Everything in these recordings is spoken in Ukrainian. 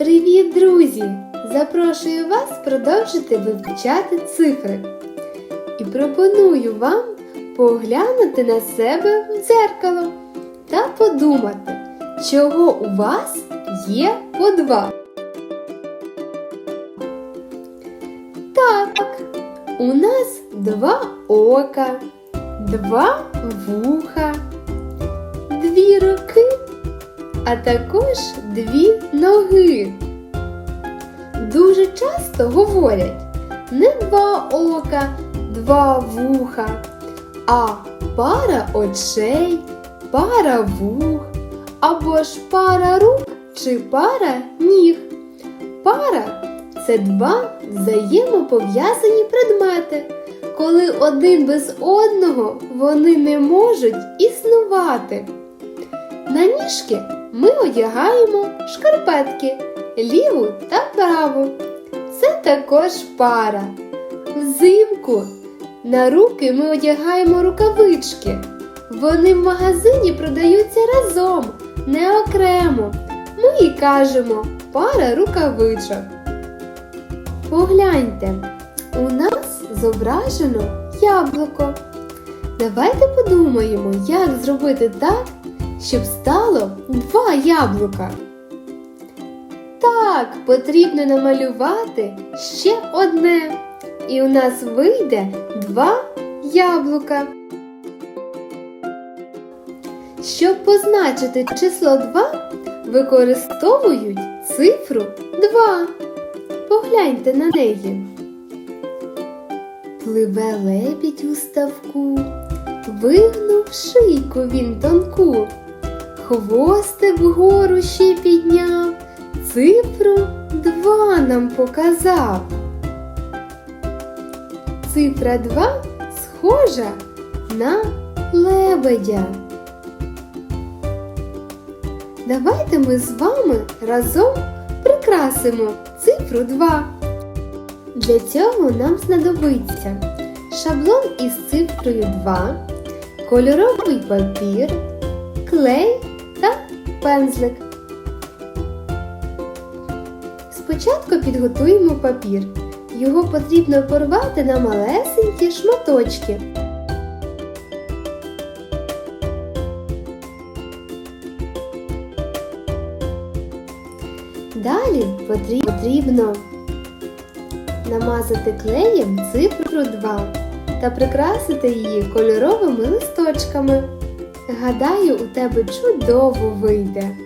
Привіт, друзі! Запрошую вас продовжити вивчати цифри. І пропоную вам поглянути на себе в дзеркало та подумати, чого у вас є по два. Так, у нас два ока, два вуха, а також дві ноги. Дуже часто говорять не два ока, два вуха, а пара очей, пара вух, або ж пара рук чи пара ніг. Пара це два взаємопов'язані предмети. Коли один без одного вони не можуть існувати. На ніжки ми одягаємо шкарпетки ліву та праву. Це також пара. Взимку на руки ми одягаємо рукавички. Вони в магазині продаються разом, не окремо. Ми і кажемо пара рукавичок. Погляньте, у нас зображено яблуко. Давайте подумаємо, як зробити так, щоб стало два яблука. Так, потрібно намалювати ще одне. І у нас вийде два яблука. Щоб позначити число 2, використовують цифру 2. Погляньте на неї. Пливе лебідь у ставку, вигнув шийку він тонку, хвостик вгору ще підняв, цифру два нам показав. Цифра 2 схожа на лебедя. Давайте ми з вами разом прикрасимо цифру 2. Для цього нам знадобиться шаблон із цифрою 2, кольоровий папір, клей пензлик. Спочатку підготуємо папір. Його потрібно порвати на малесенькі шматочки. Далі потрібно намазати клеєм цифру 2 та прикрасити її кольоровими листочками. Гадаю, у тебе чудово вийде.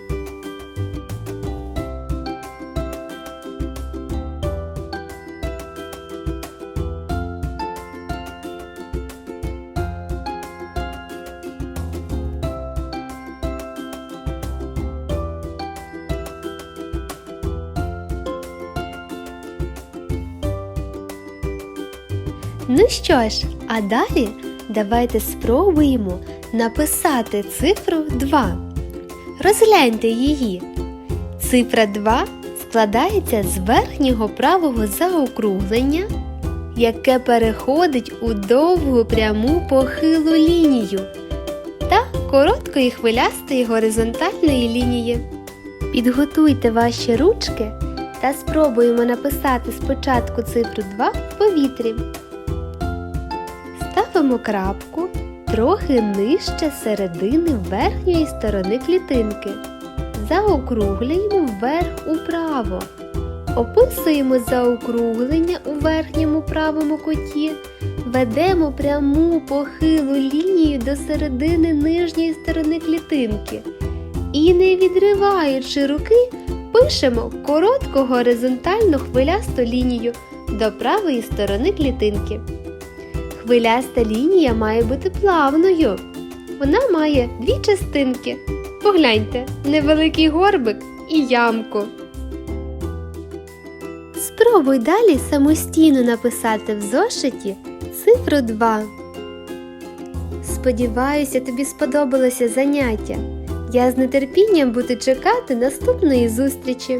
Ну що ж, а далі давайте спробуємо написати цифру 2. Розгляньте її. Цифра 2 складається з верхнього правого заокруглення, яке переходить у довгу пряму похилу лінію та короткої хвилястої горизонтальної лінії. Підготуйте ваші ручки та спробуємо написати спочатку цифру 2 в повітрі. Ставимо крапку трохи нижче середини верхньої сторони клітинки. Заокруглюємо вверх управо. Описуємо заокруглення у верхньому правому куті. Ведемо пряму похилу лінію до середини нижньої сторони клітинки. І не відриваючи руки, пишемо коротку горизонтальну хвилясту лінію до правої сторони клітинки. Хвиляста лінія має бути плавною. Вона має дві частинки. Погляньте, невеликий горбик і ямку. Спробуй далі самостійно написати в зошиті цифру 2. Сподіваюся, тобі сподобалося заняття. Я з нетерпінням буду чекати наступної зустрічі.